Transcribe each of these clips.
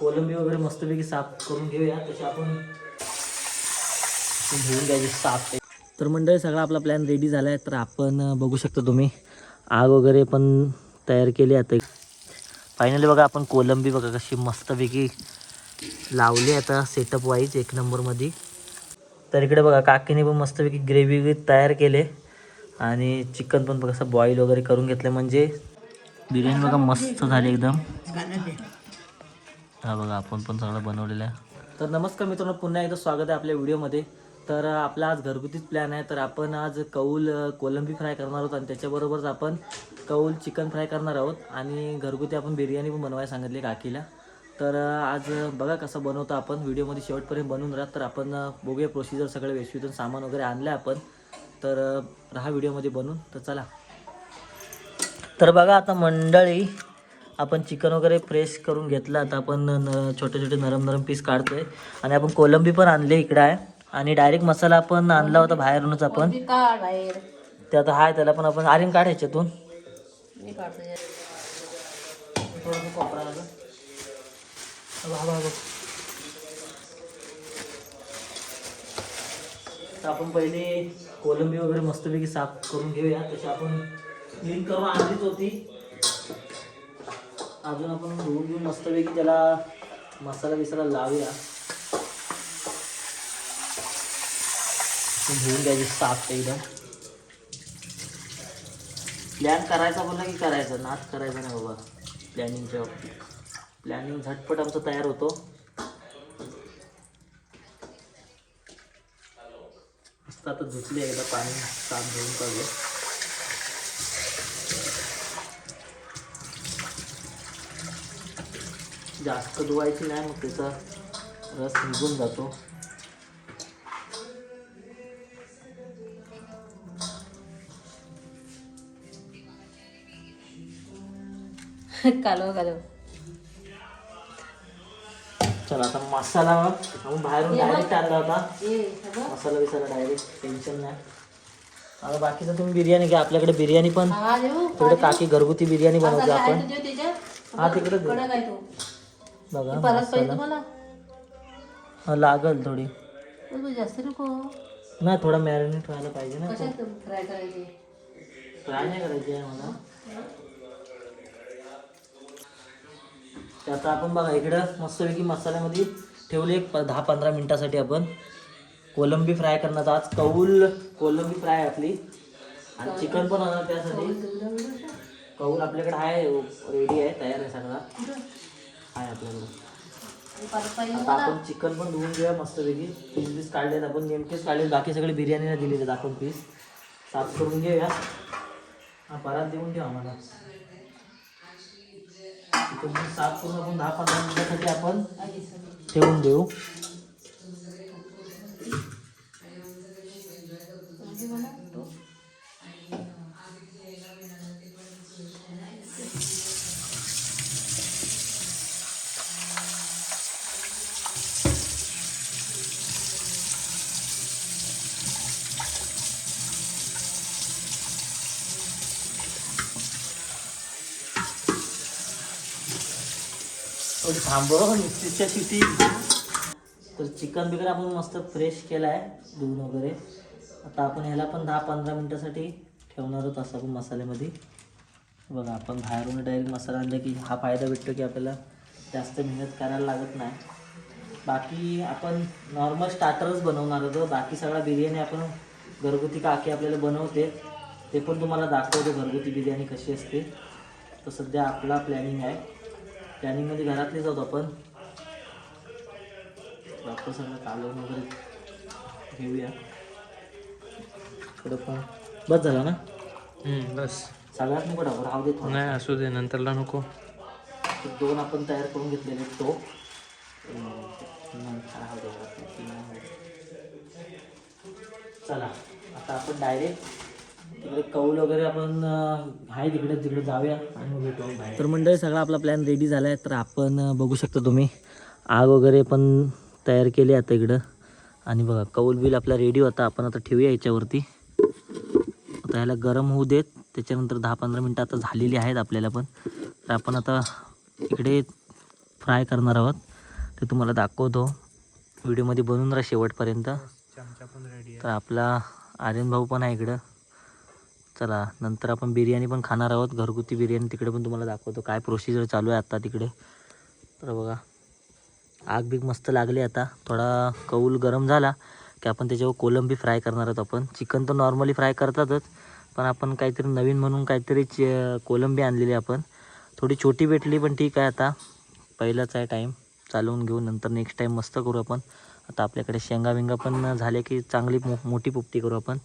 कोलंबी वगैरे मस्तपैकी साफ करून घेऊया. तसे आपण घेऊन घ्यायची साफ. तर मंडळी सगळा आपला प्लॅन रेडी झाला आहे तर आपण बघू शकता तुम्ही आग वगैरे पण तयार केली आता. फायनली बघा आपण कोलंबी बघा कशी मस्तपैकी लावली आता सेटअप वाईज एक नंबरमध्ये तर इकडे बघा काकीने पण मस्तपैकी ग्रेव्ही तयार केले. आणि चिकन पण बघा असं बॉईल वगैरे करून घेतलं म्हणजे बिर्याणी बघा मस्त झाली एकदम. हा बघा आपण पण सगळं बनवलेलं आहे. तर नमस्कार मित्रांनो पुन्हा एकदा स्वागत आहे आपल्या व्हिडिओमध्ये. तर आपला आज घरगुतीच प्लॅन आहे. तर आपण आज कौल कोलंबी फ्राय करणार आहोत आणि त्याच्याबरोबरच आपण कौल चिकन फ्राय करणार आहोत. आणि घरगुती आपण बिर्याणी पण बनवायला सांगितली काकीला. तर आज बघा कसं बनवतो आपण. व्हिडिओमध्ये शेवटपर्यंत बनवून राहत तर आपण बघूया प्रोसिजर सगळे व्यवस्थित सामान वगैरे आणलं आपण. तर राहा व्हिडिओमध्ये बनवून तर चला. तर बघा आता मंडळी आपण चिकन वगैरे फ्रेश करून घेतलं आता आपण छोटे छोटे नरम नरम पीस काढतोय. आणि आपण कोलंबी पण आणले इकडे आहे. आणि डायरेक्ट मसाला आपण आणला होता बाहेरूनच आपण. ते आता हाय त्याला पण आपण आर्यन काढ ह्याच्यातून. आपण पहिले कोलंबी वगैरे मस्तपैकी साफ करून घेऊया. तशी आपण क्लीन करून आणलीच होती. अजून आपण धुवून घेऊन मस्तपैकी त्याला मसाला बिसाला लावूया. धुवून द्यायची साफ एकदम. प्लॅन करायचा बोलला की करायचा नाच करायचा नाही बाबा. प्लॅनिंगच्या बाबतीत. प्लॅनिंग झटपट आमचं तयार होतो. मस्त आता धुतले एकदा पाणी साफ घेऊन काढलं जास्त धुवायची नाही मग त्याचा रस निघून जातो. कालव कालव. चला आता मसाला आपण बाहेरून डायरेक्ट आणला होता. मसाला बिसाला डायरेक्ट टेन्शन नाही. आता बाकीचं तुम्ही बिर्याणी घ्या आपल्याकडे बिर्याणी पण तिकडे काकी घरगुती बिर्याणी बनवते आपण. हा तिकडे बघा परत पाहिजे मसाला तुम्हाला? हा लागल थोडी. तू जास्त नको. नाही थोडा मॅरिनेट व्हायला पाहिजे ना कशात फ्राय करायचे? फ्राय नाही करायची आहे मला ते आता आपण बघा इकडं मस्तपैकी मसाल्यामध्ये ठेवले एक प- दहा पंधरा मिनिटासाठी आपण. कोलंबी फ्राय करणार आज कौल कोलंबी फ्राय आहे आपली. आणि चिकन पण होणार त्यासाठी. कौल आपल्याकडे आहे रेडी आहे तयार आहे सगळा. आहे आपल्याकडे आता आपण चिकन पण धुवून घेऊया मस्तपैकी. पीस बीस काढलेत आपण नेमकेच काढले बाकी सगळे बिर्याणीला दिलेले आहेत आपण पीस साफ करून घेऊया. हा परात देऊन ठेवा आम्हाला. चिकन पीस साफ करून आपण दहा पंधरा मिनिटासाठी आपण ठेवून देऊ थोडी थांबव मिस्त्रीच्या शिटी तर चिकन बिकन आपण मस्त फ्रेश केलं आहे धुवून वगैरे. आता आपण ह्याला पण दहा पंधरा मिनटासाठी ठेवणार आहोत असं आपण मसाल्यामध्ये. बघा आपण बाहेरून डायरेक्ट मसाला आणला की हा फायदा भेटतो की आपल्याला जास्त मेहनत करायला लागत नाही. बाकी आपण नॉर्मल स्टार्टरच बनवणार होतो बाकी सगळा बिर्याणी आपण घरगुती काकी आपल्याला बनवते. ते पण तुम्हाला दाखवतो घरगुती बिर्याणी कशी असते. तर सध्या आपला प्लॅनिंग आहे. प्लॅनिंगमध्ये घरातलेच आहोत आपण. आपण सगळं कालवून वगैरे घेऊया. थोडं पण. बस झाला ना? बस. सगळ्यात नको टाकू राहू दे थोडं. नाही असू दे नंतरला नको. दोन आपण तयार करून घेतलेले तो. राहू दे. चला आता आपण डायरेक्ट तिकडे कौल वगैरे आपण आहे तिकडे तिकडे जाऊया आणि मग भेटू बाहेर. तर मंडळी सगळा आपला प्लॅन रेडी झाला आहे तर आपण बघू शकता तुम्ही आग वगैरे पण तयार केली आता इकडं. आणि बघा कौल बिल आपला रेडी होता. आपण आता ठेवूया याच्यावरती. आता ह्याला गरम होऊ देत. त्याच्यानंतर दहा पंधरा मिनटं आता झालेली आहेत आपल्याला पण. तर आपण आता इकडे फ्राय करणार आहोत. ते तुम्हाला दाखवतो. व्हिडिओमध्ये बनवून राहा शेवटपर्यंत. चमचा पण रेडी तर आपला आर्यन भाऊ पण आहे इकडं. चला नंतर आपण बिर्याणी पण खाणार आहोत. घरगुती बिर्याणी तिकडे पण तुम्हाला दाखवतो. काय प्रोसिजर चालू आहे आता तिकडे? तर बघा आग बिग मस्त लागली आता. थोडा कौल गरम झाला की आपण त्याच्यावर कोलंबी फ्राय करणार आहोत आपण. चिकन तर नॉर्मली फ्राय करतातच पण आपण काहीतरी नवीन म्हणून काहीतरी च कोलंबी आणलेली आपण. थोडी छोटी भेटली पण ठीक आहे आता. पहिलाच आहे टाईम चालवून घेऊ. नंतर नेक्स्ट टाईम मस्त करू आपण. आता आपल्याकडे शेंगा विंगा पण झाले की चांगली मो मोठी पोपटी करू आपण.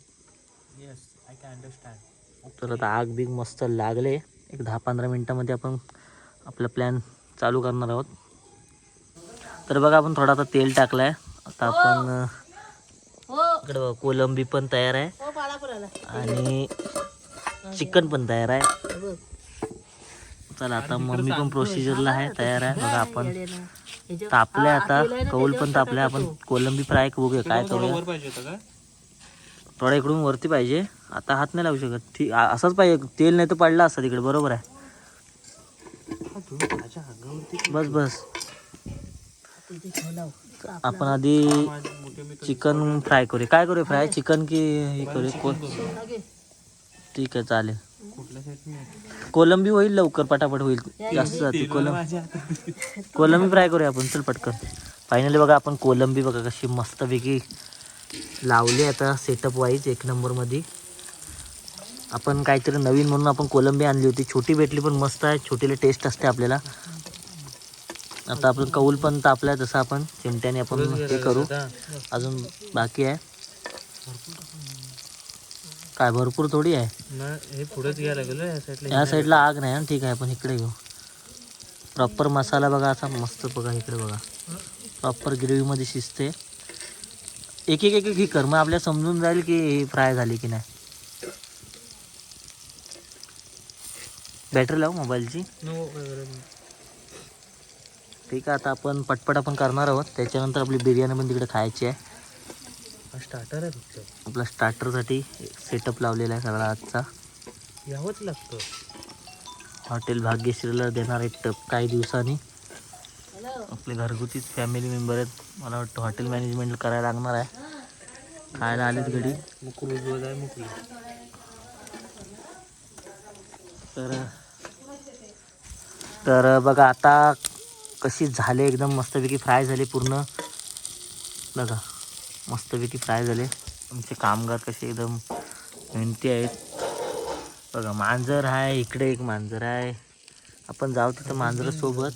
तर आता आग बिग मस्त लागले. एक दहा पंधरा मिनटामध्ये आपण आपला प्लॅन चालू करणार आहोत. तर बघा आपण थोडा आता तेल टाकलं आहे आता आपण अं, हो. इकडे बघा, कोलंबी पण तयार आहे. हो आणि चिकन पण तयार आहे. हे. चला आता मम्मी पण प्रोसिजरला आहे तयार आहे. बघा आपण तापले हा, आता. कौल पण तापले आपण कोलंबी फ्राय बघूया काय करूया. थोडा इकडून वरती पाहिजे. आता हात नाही लावू शकत. ठीक असंच पाहिजे. तेल नाही तर पडला असता तिकडे. बरोबर आहे. बस बस. आपण आधी चिकन फ्राय करूया. काय करूया फ्राय? चिकन की हे करूया? कोण ठीक आहे चालेल. कोलंबी होईल लवकर पटापट होईल. जास्त जाते कोलंबी कोलंबी फ्राय करूया आपण. चल पटकन. फायनली बघा आपण कोलंबी बघा कशी मस्तपैकी लावली आता सेटअप वाईज एक नंबरमध्ये आपण काहीतरी नवीन म्हणून आपण कोलंबी आणली होती. छोटी भेटली पण मस्त आहे. छोटीला टेस्ट असते आपल्याला. आता आपण कौल पण तापलाय तसं आपण. चिमट्याने आपण हे करू. अजून बाकी आहे. काय भरपूर थोडी आहे? हे या साईडला आग नाही ना. ठीक आहे आपण इकडे घेऊ. प्रॉपर मसाला बघा असा मस्त बघा इकडे बघा. प्रॉपर ग्रेव्हीमध्ये शिजते. एक एक एक एक ही कर मग आपल्याला समजून जाईल की फ्राय झाली की नाही. बॅटरी लावू मोबाईलची? ठीक आहे आता आपण पटपट आपण करणार आहोत. त्याच्यानंतर आपली बिर्याणी पण तिकडे खायची आहे. स्टार्टर आहे फक्त आपला स्टार्टरसाठी सेटअप लावलेला आहे सगळा आजचा. यावंच लागतं. हॉटेल भाग्यश्रीला देणार एक टप काही दिवसांनी. आपले घरगुतीच फॅमिली मेंबर आहेत. मला वाटतं हॉटेल मॅनेजमेंट करायला लागणार आहे. खायला आलेत घडी मुकुल उजवत आहे मुकुल तर तर बघा आता कशी झाले एकदम मस्तपैकी फ्राय झाले पूर्ण. बघा मस्तपैकी फ्राय झाले. आमचे कामगार कसे एकदम मेहनती आहेत. बघा मांजर आहे इकडे एक मांजर आहे. आपण जाऊ तिथं मांजरासोबत.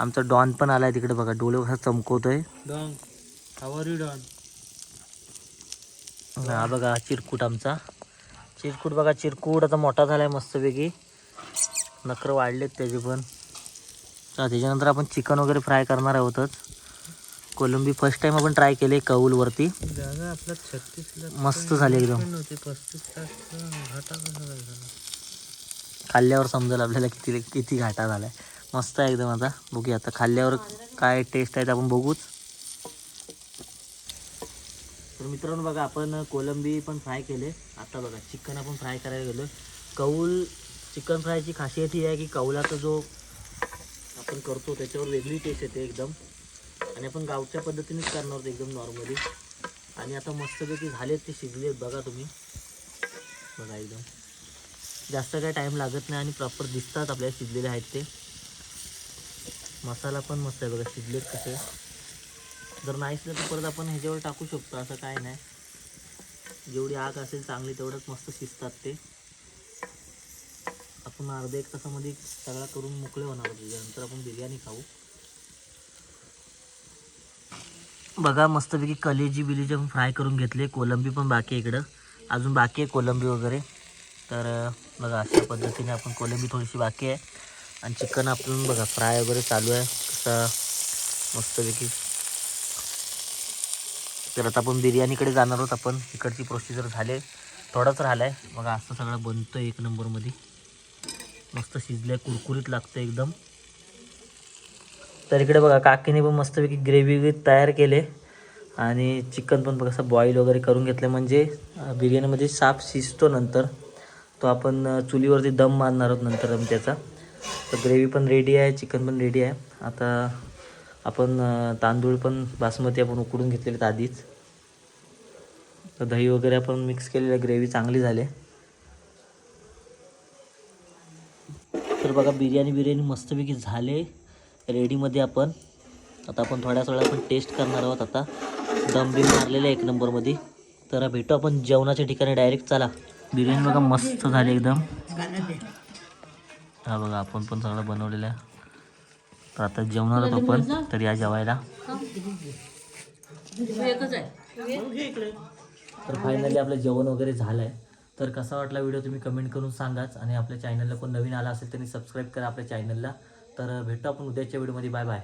आमचा डॉन पण आलाय तिकडे बघा. डोळे कसा चमकवतोय. Don hour don? हा बघा चिरकूट आमचा. चिरकूट बघा चिरकूट आता मोठा झालाय मस्तपैकी. नखरं वाढलेत त्याचे पण. तर त्याच्यानंतर आपण चिकन वगैरे फ्राय करणार आहोतच. कोलंबी फर्स्ट टाइम आपण ट्राय केले कौलवरती. मस्त झाले एकदम. खाल्ल्यावर समजेल आपल्याला किती किती घाटा झालाय. मस्त आहे एकदम आता. बघूया आता खाल्ल्यावर काय टेस्ट आहे ते आपण बघूच. तर मित्रांनो बघा आपण कोलंबी पण फ्राय केले. आता बघा चिकन आपण फ्राय करायला गेलो कौल चिकन फ्रायची खासियत ही आहे की कौलाचा जो आपण करतो त्याच्यावर वेगळी टेस्ट येते एकदम. आणि आपण गावच्या पद्धतीनेच करणार आहोत एकदम नॉर्मली आणि आता मस्तपैकी झालेत ते शिजलेत बघा तुम्ही. बघा एकदम. जास्त काही टाईम लागत नाही आणि प्रॉपर दिसतात आपल्याला शिजलेले आहेत ते. मसाला पण मस्त आहे बघा शिजलेत कसे. जर नाही असलं तर परत आपण ह्याच्यावर टाकू शकतो असं काय नाही. जेवढी आग असेल चांगली तेवढंच मस्त शिजतात ते. आपण अर्ध्या एक तासामध्ये सगळा करून मोकळे होणार नंतर आपण बिर्याणी खाऊ. बघा मस्तपैकी कलेजी बिलेजी आपण फ्राय करून घेतले. कोलंबी पण बाकी आहे इकडं. अजून बाकी आहे कोलंबी वगैरे. तर बघा अशा पद्धतीने आपण कोलंबी थोडीशी बाकी आहे. आणि चिकन आपण बघा फ्राय वगैरे चालू आहे. कसा मस्तपैकी. तर आता आपण बिर्याणीकडे जाणार आहोत आपण. इकडची प्रोसिजर झाले. थोडाच राहिला आहे बघा असं सगळं बनतं एक नंबरमध्ये. मस्त शिजलं कुरकुरीत लागतं एकदम. तर इकडे बघा काकीने पण मस्तपैकी ग्रेव्ही तयार केले. आणि चिकन पण बघा असं बॉईल वगैरे करून घेतलं म्हणजे बिर्याणीमध्ये साफ शिजतो नंतर. तो आपण चुलीवरती दम मारणार आहोत नंतर त्याचा. तर ग्रेव्ही पण रेडी आहे चिकन पण रेडी आहे. आता आपण तांदूळ पण बासमती आपण उकडून घेतलेले आहेत आधीच. तर दही वगैरे आपण मिक्स केलेलं ग्रेव्ही चांगली झाली तर बघा बिर्याणी बिर्याणी मस्तपैकी झाले रेडीमध्ये आपण. आता आपण थोड्याच वेळा आपण टेस्ट करणार आहोत आता. दम बिम मारलेलं आहे एक नंबरमध्ये तर भेटू आपण जेवणाच्या ठिकाणी डायरेक्ट चला. बिर्याणी बघा मस्त झाली एकदम. हा बघा आपण पण सगळं बनवलेलं आहे. तर आता जेवणार आहोत आपण तर या जेवायला. तर फायनली आपलं जेवण वगैरे झालं आहे तर कसा वाटला व्हिडिओ तुम्ही कमेंट करून सांगाच आणि आपल्या चॅनलला कोण नवीन आला असेल त्यांनी सबस्क्राईब करा आपल्या चॅनलला तर भेटू आपण उद्याच्या व्हिडिओमध्ये बाय बाय